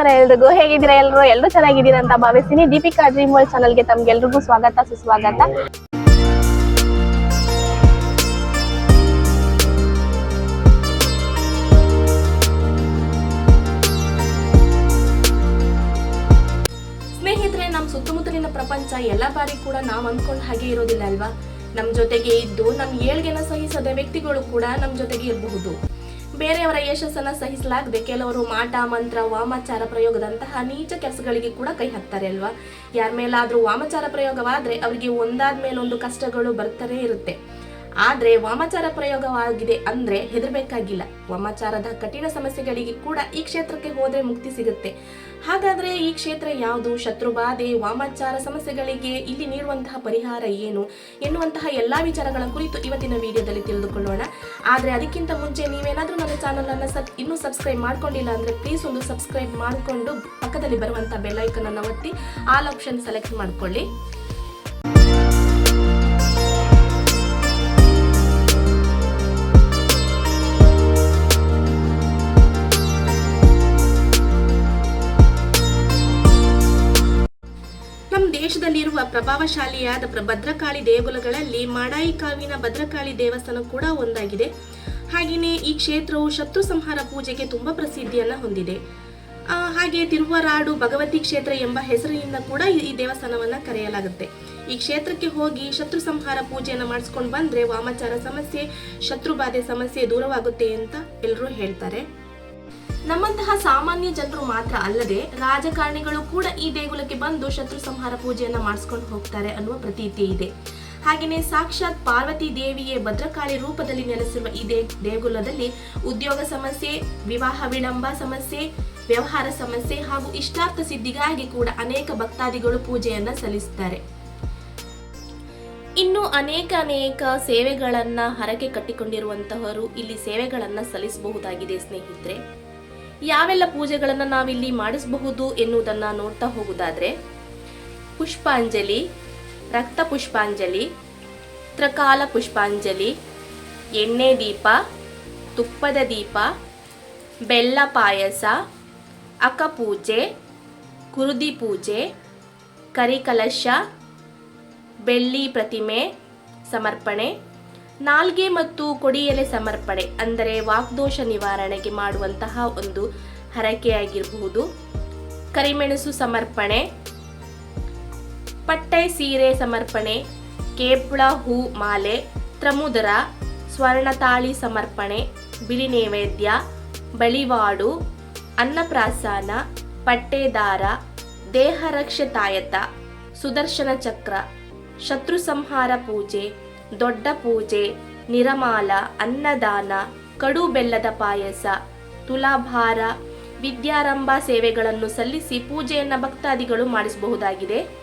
ನಮಸ್ಕಾರ ಎಲ್ರಿಗೂ ಹೇಗಿದ್ದೀರಾ ಎಲ್ರು? ಎಲ್ಲರೂ ಚೆನ್ನಾಗಿದ್ದೀರಾ ಅಂತ ಭಾವಿಸ್ತೀನಿ. ದೀಪಿಕಾ ಡ್ರೀಮ್ ವರ್ಲ್ಡ್ ಚಾನಲ್ಗೆ ತಮ್ಗೆಲ್ರಿಗೂ ಸ್ವಾಗತ, ಸುಸ್ವಾಗತ. ಸ್ನೇಹಿತರೆ ನಮ್ಮ ಸುತ್ತಮುತ್ತಲಿನ ಪ್ರಪಂಚ ಎಲ್ಲ ಬಾರಿ ಕೂಡ ನಾವು ಅಂದ್ಕೊಂಡ ಹಾಗೆ ಇರೋದಿಲ್ಲ ಅಲ್ವಾ? ನಮ್ಮ ಜೊತೆಗೆ ಇದ್ದು ನಮ್ಮ ಏಳ್ಗೆನ ಸಹಿಸದ ವ್ಯಕ್ತಿಗಳು ಕೂಡ ನಮ್ಮ ಜೊತೆಗೆ ಇರಬಹುದು. ಬೇರೆಯವರ ಯಶಸ್ಸನ್ನು ಸಹಿಸಲಾಗದೆ ಕೆಲವರು ಮಾಟ, ಮಂತ್ರ, ವಾಮಾಚಾರ ಪ್ರಯೋಗದಂತಹ ನೀಚ ಕೆಲಸಗಳಿಗೆ ಕೂಡ ಕೈ ಹಾಕ್ತಾರೆ ಅಲ್ವಾ? ಯಾರ ಮೇಲಾದರೂ ವಾಮಾಚಾರ ಪ್ರಯೋಗವಾದರೆ ಅವರಿಗೆ ಒಂದಾದ ಮೇಲೊಂದು ಕಷ್ಟಗಳು ಬರ್ತಾನೆ ಇರುತ್ತೆ. ಆದ್ರೆ ವಾಮಾಚಾರ ಪ್ರಯೋಗವಾಗಿದೆ ಅಂದ್ರೆ ಹೆದರಬೇಕಾಗಿಲ್ಲ. ವಾಮಾಚಾರದ ಕಠಿಣ ಸಮಸ್ಯೆಗಳಿಗೆ ಕೂಡ ಈ ಕ್ಷೇತ್ರಕ್ಕೆ ಹೋದ್ರೆ ಮುಕ್ತಿ ಸಿಗುತ್ತೆ. ಹಾಗಾದ್ರೆ ಈ ಕ್ಷೇತ್ರ ಯಾವುದು? ಶತ್ರುಬಾಧೆ ವಾಮಾಚಾರ ಸಮಸ್ಯೆಗಳಿಗೆ ಇಲ್ಲಿ ನೀಡುವಂತಹ ಪರಿಹಾರ ಏನು? ಎನ್ನುವಂತಹ ಎಲ್ಲಾ ವಿಚಾರಗಳ ಕುರಿತು ಇವತ್ತಿನ ವಿಡಿಯೋದಲ್ಲಿ ತಿಳಿದುಕೊಳ್ಳೋಣ. ಆದ್ರೆ ಅದಕ್ಕಿಂತ ಮುಂಚೆ ನೀವೇನಾದರೂ ನನ್ನ ಚಾನಲ್ ಅನ್ನ ಸಬ್ ಇನ್ನೂ ಸಬ್ಸ್ಕ್ರೈಬ್ ಮಾಡ್ಕೊಂಡಿಲ್ಲ ಅಂದ್ರೆ ಪ್ಲೀಸ್ ಒಂದು ಸಬ್ಸ್ಕ್ರೈಬ್ ಮಾಡಿಕೊಂಡು ಪಕ್ಕದಲ್ಲಿ ಐಕನ್ ಅನ್ನು ಒತ್ತಿ, ಆಲ್ ಆಪ್ಷನ್ ಸೆಲೆಕ್ಟ್ ಮಾಡ್ಕೊಳ್ಳಿ. ನಮ್ಮ ದೇಶದಲ್ಲಿರುವ ಪ್ರಭಾವಶಾಲಿಯಾದ ಪ್ರ- ಭದ್ರಕಾಳಿ ದೇಗುಲಗಳಲ್ಲಿ ಮಾಡಾಯಿ ಕಾವಿನ ಭದ್ರಕಾಳಿ ದೇವಸ್ಥಾನ ಕೂಡ ಒಂದಾಗಿದೆ. ಹಾಗೆಯೇ ಈ ಕ್ಷೇತ್ರವು ಶತ್ರು ಸಂಹಾರ ಪೂಜೆಗೆ ತುಂಬಾ ಪ್ರಸಿದ್ಧಿಯನ್ನ ಹೊಂದಿದೆ. ಹಾಗೆ ತಿರುವರಾಡು ಭಗವತಿ ಕ್ಷೇತ್ರ ಎಂಬ ಹೆಸರಿನಿಂದ ಕೂಡ ಈ ದೇವಸ್ಥಾನವನ್ನ ಕರೆಯಲಾಗುತ್ತೆ. ಈ ಕ್ಷೇತ್ರಕ್ಕೆ ಹೋಗಿ ಶತ್ರು ಸಂಹಾರ ಪೂಜೆಯನ್ನು ಮಾಡಿಸ್ಕೊಂಡು ಬಂದ್ರೆ ವಾಮಾಚಾರ ಸಮಸ್ಯೆ ಶತ್ರುಬಾಧೆ ಸಮಸ್ಯೆ ದೂರವಾಗುತ್ತೆ ಅಂತ ಎಲ್ಲರೂ ಹೇಳ್ತಾರೆ. ನಮ್ಮಂತಹ ಸಾಮಾನ್ಯ ಜನರು ಮಾತ್ರ ಅಲ್ಲದೆ ರಾಜಕಾರಣಿಗಳು ಕೂಡ ಈ ದೇಗುಲಕ್ಕೆ ಬಂದು ಶತ್ರು ಸಂಹಾರ ಪೂಜೆಯನ್ನ ಮಾಡಿಸ್ಕೊಂಡು ಹೋಗ್ತಾರೆ ಅನ್ನುವ ಪ್ರತೀತಿ ಇದೆ. ಹಾಗೆಯೇ ಸಾಕ್ಷಾತ್ ಪಾರ್ವತಿ ದೇವಿಯೇ ಭದ್ರಕಾಳಿ ರೂಪದಲ್ಲಿ ನೆಲೆಸಿರುವ ಈ ದೇಗುಲದಲ್ಲಿ ಉದ್ಯೋಗ ಸಮಸ್ಯೆ, ವಿವಾಹ ವಿಳಂಬ ಸಮಸ್ಯೆ, ವ್ಯವಹಾರ ಸಮಸ್ಯೆ ಹಾಗೂ ಇಷ್ಟಾರ್ಥ ಸಿದ್ಧಿಗಾಗಿ ಕೂಡ ಅನೇಕ ಭಕ್ತಾದಿಗಳು ಪೂಜೆಯನ್ನ ಸಲ್ಲಿಸುತ್ತಾರೆ ಇನ್ನು ಅನೇಕ ಅನೇಕ ಸೇವೆಗಳನ್ನ ಹರಕೆ ಕಟ್ಟಿಕೊಂಡಿರುವಂತಹವರು ಇಲ್ಲಿ ಸೇವೆಗಳನ್ನ ಸಲ್ಲಿಸಬಹುದಾಗಿದೆ ಸ್ನೇಹಿತರೆ. ಯಾವೆಲ್ಲ ಪೂಜೆಗಳನ್ನು ನಾವಿಲ್ಲಿ ಮಾಡಿಸಬಹುದು ಎನ್ನುವುದನ್ನು ನೋಡ್ತಾ ಹೋಗುವುದಾದರೆ ಪುಷ್ಪಾಂಜಲಿ, ರಕ್ತ ಪುಷ್ಪಾಂಜಲಿ, ತ್ರಕಾಲ ಪುಷ್ಪಾಂಜಲಿ, ಎಣ್ಣೆ ದೀಪ, ತುಪ್ಪದ ದೀಪ, ಬೆಲ್ಲ ಪಾಯಸ ಅಕಪೂಜೆ ಕುರುದಿ ಪೂಜೆ, ಕರಿಕಲಶ, ಬೆಳ್ಳಿ ಪ್ರತಿಮೆ, ಸಮರ್ಪಣೆ ನಾಲ್ಗೆ ಮತ್ತು ಕೊಡಿಯಲೆ ಸಮರ್ಪಣೆ, ಅಂದರೆ ವಾಗ್ದೋಷ ನಿವಾರಣೆಗೆ ಮಾಡುವಂತಹ ಒಂದು ಹರಕೆಯಾಗಿರಬಹುದು. ಕರಿಮೆಣಸು ಸಮರ್ಪಣೆ, ಪಟ್ಟೆ ಸೀರೆ ಸಮರ್ಪಣೆ, ಕೇಪುಳ ಹೂ ಮಾಲೆ, ತ್ರಮುದರ ಸ್ವರ್ಣತಾಳಿ ಸಮರ್ಪಣೆ, ಬಿಳಿ ನೈವೇದ್ಯ ಬಳಿವಾಡು ಅನ್ನಪ್ರಾಸಾನ, ಪಟ್ಟೆದಾರ ದೇಹರಕ್ಷೆ ತಾಯತ ಸುದರ್ಶನ ಚಕ್ರ ಶತ್ರು ಸಂಹಾರ ಪೂಜೆ ದೊಡ್ಡ ಪೂಜೆ, ನಿರಮಾಲ, ಅನ್ನದಾನ, ಕಡು ಬೆಲ್ಲದ ಪಾಯಸ, ತುಲಾಭಾರ, ವಿದ್ಯಾರಂಭ ಸೇವೆಗಳನ್ನು ಸಲ್ಲಿಸಿ ಪೂಜೆಯನ್ನು ಭಕ್ತಾದಿಗಳು ಮಾಡಿಸಬಹುದಾಗಿದೆ.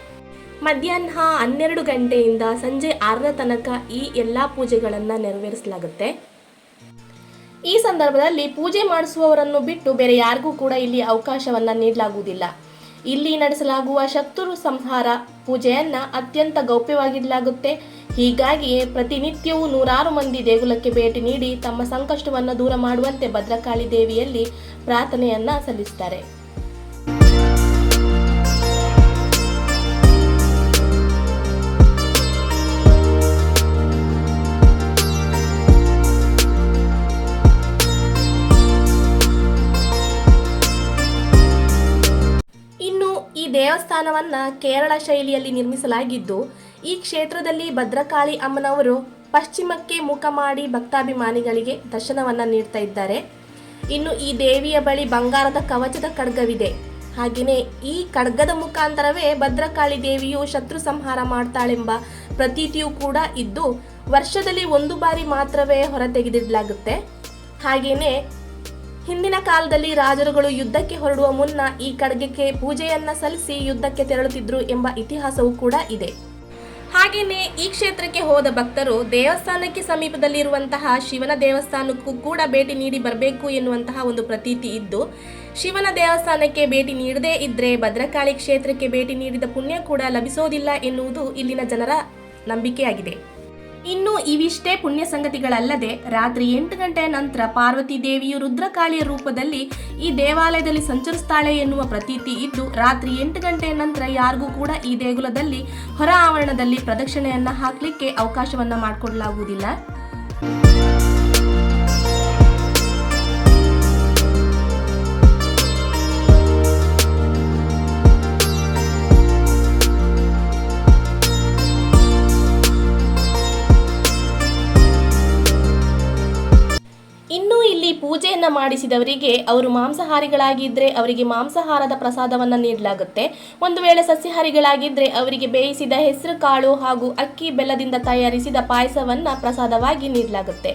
ಮಧ್ಯಾಹ್ನ ಹನ್ನೆರಡು ಗಂಟೆಯಿಂದ ಸಂಜೆ ಆರರ ತನಕ ಈ ಎಲ್ಲ ಪೂಜೆಗಳನ್ನು ನೆರವೇರಿಸಲಾಗುತ್ತೆ. ಈ ಸಂದರ್ಭದಲ್ಲಿ ಪೂಜೆ ಮಾಡಿಸುವವರನ್ನು ಬಿಟ್ಟು ಬೇರೆ ಯಾರಿಗೂ ಕೂಡ ಇಲ್ಲಿ ಅವಕಾಶವನ್ನ ನೀಡಲಾಗುವುದಿಲ್ಲ. ಇಲ್ಲಿ ನಡೆಸಲಾಗುವ ಶತ್ರು ಸಂಹಾರ ಪೂಜೆಯನ್ನ ಅತ್ಯಂತ ಗೌಪ್ಯವಾಗಿಡಲಾಗುತ್ತೆ. ಹೀಗಾಗಿಯೇ ಪ್ರತಿನಿತ್ಯವೂ ನೂರಾರು ಮಂದಿ ದೇಗುಲಕ್ಕೆ ಭೇಟಿ ನೀಡಿ ತಮ್ಮ ಸಂಕಷ್ಟವನ್ನು ದೂರ ಮಾಡುವಂತೆ ಭದ್ರಕಾಳಿ ದೇವಿಯಲ್ಲಿ ಪ್ರಾರ್ಥನೆಯನ್ನ ಸಲ್ಲಿಸುತ್ತಾರೆ. ದೇವಸ್ಥಾನವನ್ನ ಕೇರಳ ಶೈಲಿಯಲ್ಲಿ ನಿರ್ಮಿಸಲಾಗಿದ್ದು ಈ ಕ್ಷೇತ್ರದಲ್ಲಿ ಭದ್ರಕಾಳಿ ಅಮ್ಮನವರು ಪಶ್ಚಿಮಕ್ಕೆ ಮುಖ ಮಾಡಿ ಭಕ್ತಾಭಿಮಾನಿಗಳಿಗೆ ದರ್ಶನವನ್ನು ನೀಡ್ತಾ ಇದ್ದಾರೆ. ಇನ್ನು ಈ ದೇವಿಯ ಬಳಿ ಬಂಗಾರದ ಕವಚದ ಖಡ್ಗವಿದೆ. ಹಾಗೆಯೇ ಈ ಖಡ್ಗದ ಮುಖಾಂತರವೇ ಭದ್ರಕಾಳಿ ದೇವಿಯು ಶತ್ರು ಸಂಹಾರ ಮಾಡ್ತಾಳೆಂಬ ಪ್ರತೀತಿಯೂ ಕೂಡ ಇದ್ದು, ವರ್ಷದಲ್ಲಿ ಒಂದು ಬಾರಿ ಮಾತ್ರವೇ ಹೊರತೆಗೆದಿಡಲಾಗುತ್ತೆ ಹಾಗೆಯೇ ಹಿಂದಿನ ಕಾಲದಲ್ಲಿ ರಾಜರುಗಳು ಯುದ್ಧಕ್ಕೆ ಹೊರಡುವ ಮುನ್ನ ಈ ಖಡ್ಗಕ್ಕೆ ಪೂಜೆಯನ್ನ ಸಲ್ಲಿಸಿ ಯುದ್ಧಕ್ಕೆ ತೆರಳುತ್ತಿದ್ರು ಎಂಬ ಇತಿಹಾಸವೂ ಕೂಡ ಇದೆ. ಹಾಗೆಯೇ ಈ ಕ್ಷೇತ್ರಕ್ಕೆ ಹೋದ ಭಕ್ತರು ದೇವಸ್ಥಾನಕ್ಕೆ ಸಮೀಪದಲ್ಲಿರುವಂತಹ ಶಿವನ ದೇವಸ್ಥಾನಕ್ಕೂ ಕೂಡ ಭೇಟಿ ನೀಡಿ ಬರಬೇಕು ಎನ್ನುವಂತಹ ಒಂದು ಪ್ರತೀತಿ ಇದ್ದು, ಶಿವನ ದೇವಸ್ಥಾನಕ್ಕೆ ಭೇಟಿ ನೀಡದೇ ಇದ್ರೆ ಭದ್ರಕಾಳಿ ಕ್ಷೇತ್ರಕ್ಕೆ ಭೇಟಿ ನೀಡಿದ ಪುಣ್ಯ ಕೂಡ ಲಭಿಸೋದಿಲ್ಲ ಎನ್ನುವುದು ಇಲ್ಲಿನ ಜನರ ನಂಬಿಕೆಯಾಗಿದೆ. ಇನ್ನು ಇವಿಷ್ಟೇ ಪುಣ್ಯ ಸಂಗತಿಗಳಲ್ಲದೆ ರಾತ್ರಿ ಎಂಟು ಗಂಟೆಯ ನಂತರ ಪಾರ್ವತಿ ದೇವಿಯು ರುದ್ರಕಾಳಿಯ ರೂಪದಲ್ಲಿ ಈ ದೇವಾಲಯದಲ್ಲಿ ಸಂಚರಿಸ್ತಾಳೆ ಎನ್ನುವ ಪ್ರತೀತಿ ಇದ್ದು, ರಾತ್ರಿ ಎಂಟು ಗಂಟೆಯ ನಂತರ ಯಾರಿಗೂ ಕೂಡ ಈ ದೇಗುಲದಲ್ಲಿ ಹೊರ ಆವರಣದಲ್ಲಿ ಪ್ರದಕ್ಷಿಣೆಯನ್ನ ಹಾಕಲಿಕ್ಕೆ ಅವಕಾಶವನ್ನ ಮಾಡಿಕೊಡಲಾಗುವುದಿಲ್ಲ. ಮಾಡಿಸಿದವರಿಗೆ ಅವರು ಮಾಂಸಾಹಾರಿಗಳಾಗಿದ್ದರೆ ಅವರಿಗೆ ಮಾಂಸಾಹಾರದ ಪ್ರಸಾದವನ್ನ ನೀಡಲಾಗುತ್ತೆ. ಒಂದು ವೇಳೆ ಸಸ್ಯಾಹಾರಿಗಳಾಗಿದ್ದರೆ ಅವರಿಗೆ ಬೇಯಿಸಿದ ಹೆಸರು ಕಾಳು ಹಾಗೂ ಅಕ್ಕಿ ಬೆಲ್ಲದಿಂದ ತಯಾರಿಸಿದ ಪಾಯಸವನ್ನ ಪ್ರಸಾದವಾಗಿ ನೀಡಲಾಗುತ್ತೆ.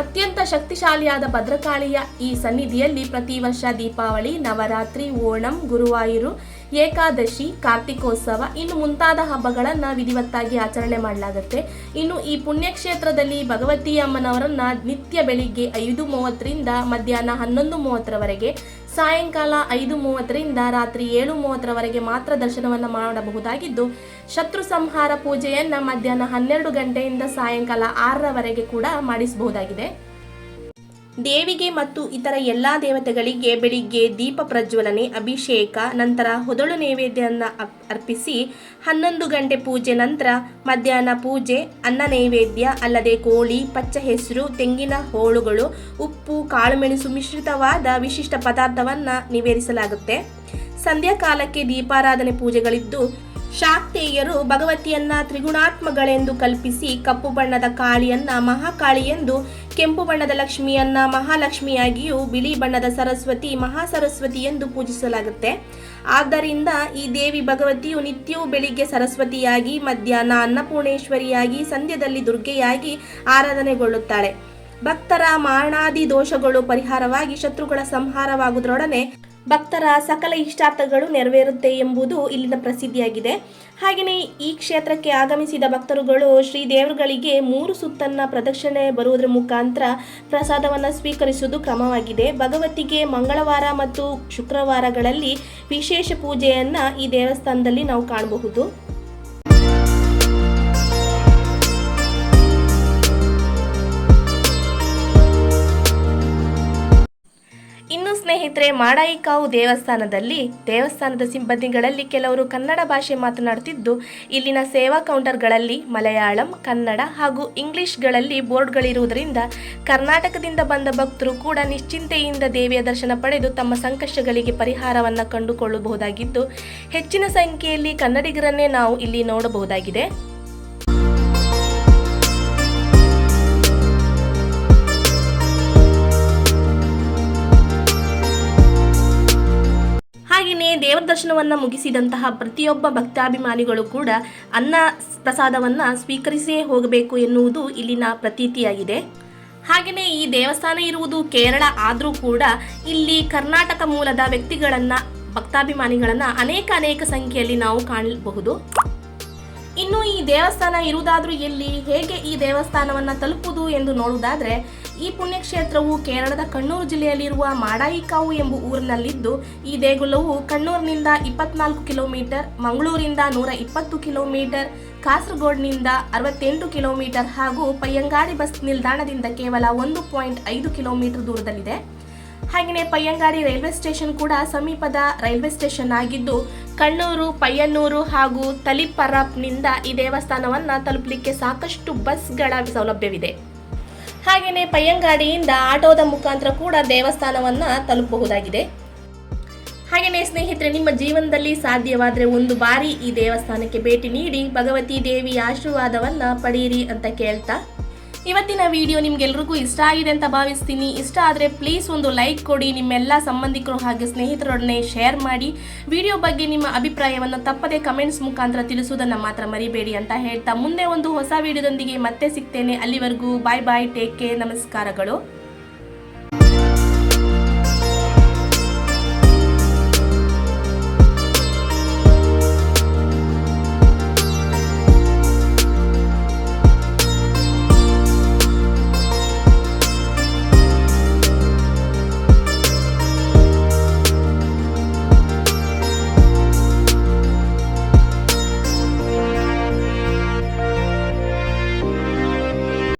ಅತ್ಯಂತ ಶಕ್ತಿಶಾಲಿಯಾದ ಭದ್ರಕಾಳಿಯ ಈ ಸನ್ನಿಧಿಯಲ್ಲಿ ಪ್ರತಿ ವರ್ಷ ದೀಪಾವಳಿ, ನವರಾತ್ರಿ, ಓಣಂ, ಗುರುವಾಯೂರು ಏಕಾದಶಿ, ಕಾರ್ತಿಕೋತ್ಸವ, ಇನ್ನು ಮುಂತಾದ ಹಬ್ಬಗಳನ್ನು ವಿಧಿವತ್ತಾಗಿ ಆಚರಣೆ ಮಾಡಲಾಗುತ್ತೆ. ಇನ್ನು ಈ ಪುಣ್ಯಕ್ಷೇತ್ರದಲ್ಲಿ ಭಗವತಿ ಅಮ್ಮನವರನ್ನ ನಿತ್ಯ ಬೆಳಿಗ್ಗೆ ಐದು ಮೂವತ್ತರಿಂದ ಮಧ್ಯಾಹ್ನ ಹನ್ನೊಂದು ಮೂವತ್ತರವರೆಗೆ, ಸಾಯಂಕಾಲ ಐದು ಮೂವತ್ತರಿಂದ ರಾತ್ರಿ ಏಳು ಮೂವತ್ತರವರೆಗೆ ಮಾತ್ರ ದರ್ಶನವನ್ನು ಮಾಡಬಹುದಾಗಿದ್ದು, ಶತ್ರು ಸಂಹಾರ ಪೂಜೆಯನ್ನು ಮಧ್ಯಾಹ್ನ ಹನ್ನೆರಡು ಗಂಟೆಯಿಂದ ಸಾಯಂಕಾಲ ಆರರವರೆಗೆ ಕೂಡ ಮಾಡಿಸಬಹುದಾಗಿದೆ. ದೇವಿಗೆ ಮತ್ತು ಇತರ ಎಲ್ಲ ದೇವತೆಗಳಿಗೆ ಬೆಳಿಗ್ಗೆ ದೀಪ ಪ್ರಜ್ವಲನೆ, ಅಭಿಷೇಕ, ನಂತರ ಹೊದಳು ನೈವೇದ್ಯವನ್ನು ಅರ್ಪಿಸಿ ಹನ್ನೊಂದು ಗಂಟೆ ಪೂಜೆ ನಂತರ ಮಧ್ಯಾಹ್ನ ಪೂಜೆ, ಅನ್ನ ನೈವೇದ್ಯ ಅಲ್ಲದೆ ಕೋಳಿ, ಪಚ್ಚ ಹೆಸರು, ತೆಂಗಿನ ಹೋಳುಗಳು, ಉಪ್ಪು, ಕಾಳುಮೆಣಸು ಮಿಶ್ರಿತವಾದ ವಿಶಿಷ್ಟ ಪದಾರ್ಥವನ್ನು ನಿವೇದಿಸಲಾಗುತ್ತೆ. ಸಂಧ್ಯಾಕಾಲಕ್ಕೆ ದೀಪಾರಾಧನೆ ಪೂಜೆಗಳಿದ್ದು ಶಾಕ್ತೇಯರು ಭಗವತಿಯನ್ನ ತ್ರಿಗುಣಾತ್ಮಗಳೆಂದು ಕಲ್ಪಿಸಿ ಕಪ್ಪು ಬಣ್ಣದ ಕಾಳಿಯನ್ನ ಮಹಾಕಾಳಿ ಎಂದು, ಕೆಂಪು ಬಣ್ಣದ ಲಕ್ಷ್ಮಿಯನ್ನ ಮಹಾಲಕ್ಷ್ಮಿಯಾಗಿಯೂ, ಬಿಳಿ ಬಣ್ಣದ ಸರಸ್ವತಿ ಮಹಾಸರಸ್ವತಿ ಎಂದು ಪೂಜಿಸಲಾಗುತ್ತೆ. ಆದ್ದರಿಂದ ಈ ದೇವಿ ಭಗವತಿಯು ನಿತ್ಯವೂ ಬೆಳಿಗ್ಗೆ ಸರಸ್ವತಿಯಾಗಿ, ಮಧ್ಯಾಹ್ನ ಅನ್ನಪೂರ್ಣೇಶ್ವರಿಯಾಗಿ, ಸಂಧ್ಯದಲ್ಲಿ ದುರ್ಗೆಯಾಗಿ ಆರಾಧನೆಗೊಳ್ಳುತ್ತಾಳೆ. ಭಕ್ತರ ಮಾರಣಾದಿ ದೋಷಗಳು ಪರಿಹಾರವಾಗಿ ಶತ್ರುಗಳ ಸಂಹಾರವಾಗುವುದರೊಡನೆ ಭಕ್ತರ ಸಕಲ ಇಷ್ಟಾರ್ಥಗಳು ನೆರವೇರುತ್ತೆ ಎಂಬುದು ಇಲ್ಲಿನ ಪ್ರಸಿದ್ಧಿಯಾಗಿದೆ. ಹಾಗೆಯೇ ಈ ಕ್ಷೇತ್ರಕ್ಕೆ ಆಗಮಿಸಿದ ಭಕ್ತರುಗಳು ಶ್ರೀ ದೇವರುಗಳಿಗೆ ಮೂರು ಸುತ್ತನ್ನ ಪ್ರದಕ್ಷಿಣೆ ಬರುವುದರ ಮುಖಾಂತರ ಪ್ರಸಾದವನ್ನು ಸ್ವೀಕರಿಸುವುದು ಕ್ರಮವಾಗಿದೆ. ಭಗವತಿಗೆ ಮಂಗಳವಾರ ಮತ್ತು ಶುಕ್ರವಾರಗಳಲ್ಲಿ ವಿಶೇಷ ಪೂಜೆಯನ್ನು ಈ ದೇವಸ್ಥಾನದಲ್ಲಿ ನಾವು ಕಾಣಬಹುದು. ಸ್ನೇಹಿತರೆ, ಮಾಡಾಯಿಕಾವು ದೇವಸ್ಥಾನದಲ್ಲಿ, ದೇವಸ್ಥಾನದ ಸಿಬ್ಬಂದಿಗಳಲ್ಲಿ ಕೆಲವರು ಕನ್ನಡ ಭಾಷೆ ಮಾತನಾಡುತ್ತಿದ್ದು, ಇಲ್ಲಿನ ಸೇವಾ ಕೌಂಟರ್ಗಳಲ್ಲಿ ಮಲಯಾಳಂ, ಕನ್ನಡ ಹಾಗೂ ಇಂಗ್ಲಿಷ್ಗಳಲ್ಲಿ ಬೋರ್ಡ್ಗಳಿರುವುದರಿಂದ ಕರ್ನಾಟಕದಿಂದ ಬಂದ ಭಕ್ತರು ಕೂಡ ನಿಶ್ಚಿಂತೆಯಿಂದ ದೇವಿಯ ದರ್ಶನ ಪಡೆದು ತಮ್ಮ ಸಂಕಷ್ಟಗಳಿಗೆ ಪರಿಹಾರವನ್ನು ಕಂಡುಕೊಳ್ಳಬಹುದಾಗಿದ್ದು, ಹೆಚ್ಚಿನ ಸಂಖ್ಯೆಯಲ್ಲಿ ಕನ್ನಡಿಗರನ್ನೇ ನಾವು ಇಲ್ಲಿ ನೋಡಬಹುದಾಗಿದೆ. ಹಾಗೆಯೇ ದೇವರ ದರ್ಶನವನ್ನು ಮುಗಿಸಿದಂತಹ ಪ್ರತಿಯೊಬ್ಬ ಭಕ್ತಾಭಿಮಾನಿಗಳು ಕೂಡ ಅನ್ನ ಪ್ರಸಾದವನ್ನು ಸ್ವೀಕರಿಸಿಯೇ ಹೋಗಬೇಕು ಎನ್ನುವುದು ಇಲ್ಲಿನ ಪ್ರತೀತಿಯಾಗಿದೆ. ಹಾಗೆಯೇ ಈ ದೇವಸ್ಥಾನ ಇರುವುದು ಕೇರಳ ಆದರೂ ಕೂಡ ಇಲ್ಲಿ ಕರ್ನಾಟಕ ಮೂಲದ ವ್ಯಕ್ತಿಗಳನ್ನು, ಭಕ್ತಾಭಿಮಾನಿಗಳನ್ನು ಅನೇಕ ಅನೇಕ ಸಂಖ್ಯೆಯಲ್ಲಿ ನಾವು ಕಾಣಬಹುದು. ಇನ್ನು ಈ ದೇವಸ್ಥಾನ ಇರುವುದಾದ್ರೂ ಎಲ್ಲಿ, ಹೇಗೆ ಈ ದೇವಸ್ಥಾನವನ್ನು ತಲುಪುವುದು ಎಂದು ನೋಡುವುದಾದರೆ, ಈ ಪುಣ್ಯಕ್ಷೇತ್ರವು ಕೇರಳದ ಕಣ್ಣೂರು ಜಿಲ್ಲೆಯಲ್ಲಿರುವ ಮಾಡಾಯಿಕಾವು ಎಂಬ ಊರಿನಲ್ಲಿದ್ದು, ಈ ದೇಗುಲವು ಕಣ್ಣೂರಿನಿಂದ ಇಪ್ಪತ್ನಾಲ್ಕು ಕಿಲೋಮೀಟರ್, ಮಂಗಳೂರಿಂದ ನೂರ ಇಪ್ಪತ್ತು ಕಿಲೋಮೀಟರ್, ಕಾಸರಗೋಡ್ನಿಂದ ಅರವತ್ತೆಂಟು ಕಿಲೋಮೀಟರ್ ಹಾಗೂ ಪಯ್ಯಂಗಾಡಿ ಬಸ್ ನಿಲ್ದಾಣದಿಂದ ಕೇವಲ ಒಂದು ಪಾಯಿಂಟ್ ಐದು ಕಿಲೋಮೀಟರ್ ದೂರದಲ್ಲಿದೆ. ಹಾಗೆಯೇ ಪಯ್ಯಂಗಾರಿ ರೈಲ್ವೆ ಸ್ಟೇಷನ್ ಕೂಡ ಸಮೀಪದ ರೈಲ್ವೆ ಸ್ಟೇಷನ್ ಆಗಿದ್ದು, ಕಣ್ಣೂರು, ಪಯ್ಯನ್ನೂರು ಹಾಗೂ ತಲಿಪರಪ್ನಿಂದ ಈ ದೇವಸ್ಥಾನವನ್ನು ತಲುಪಲಿಕ್ಕೆ ಸಾಕಷ್ಟು ಬಸ್ಗಳ ಸೌಲಭ್ಯವಿದೆ. ಹಾಗೆಯೇ ಪಯ್ಯಂಗಾಡಿಯಿಂದ ಆಟೋದ ಮುಖಾಂತರ ಕೂಡ ದೇವಸ್ಥಾನವನ್ನು ತಲುಪಬಹುದಾಗಿದೆ. ಹಾಗೆಯೇ ಸ್ನೇಹಿತರೆ, ನಿಮ್ಮ ಜೀವನದಲ್ಲಿ ಸಾಧ್ಯವಾದರೆ ಒಂದು ಬಾರಿ ಈ ದೇವಸ್ಥಾನಕ್ಕೆ ಭೇಟಿ ನೀಡಿ, ಭಗವತಿ ದೇವಿಯ ಆಶೀರ್ವಾದವನ್ನು ಪಡೆಯಿರಿ ಅಂತ ಕೇಳ್ತಾ ಇವತ್ತಿನ ವಿಡಿಯೋ ನಿಮ್ಗೆಲ್ರಿಗೂ ಇಷ್ಟ ಆಗಿದೆ ಅಂತ ಭಾವಿಸ್ತೀನಿ. ಇಷ್ಟ ಆದರೆ ಪ್ಲೀಸ್ ಒಂದು ಲೈಕ್ ಕೊಡಿ, ನಿಮ್ಮೆಲ್ಲ ಸಂಬಂಧಿಕರು ಹಾಗೆ ಸ್ನೇಹಿತರೊಡನೆ ಶೇರ್ ಮಾಡಿ. ವಿಡಿಯೋ ಬಗ್ಗೆ ನಿಮ್ಮ ಅಭಿಪ್ರಾಯವನ್ನು ತಪ್ಪದೆ ಕಮೆಂಟ್ಸ್ ಮುಖಾಂತರ ತಿಳಿಸುವುದನ್ನು ಮಾತ್ರ ಮರಿಬೇಡಿ ಅಂತ ಹೇಳ್ತಾ ಮುಂದೆ ಒಂದು ಹೊಸ ವಿಡಿಯೋದೊಂದಿಗೆ ಮತ್ತೆ ಸಿಗ್ತೇನೆ. ಅಲ್ಲಿವರೆಗೂ ಬಾಯ್ ಬಾಯ್ ಟೇಕ್ ಕೇರ್ ನಮಸ್ಕಾರಗಳು.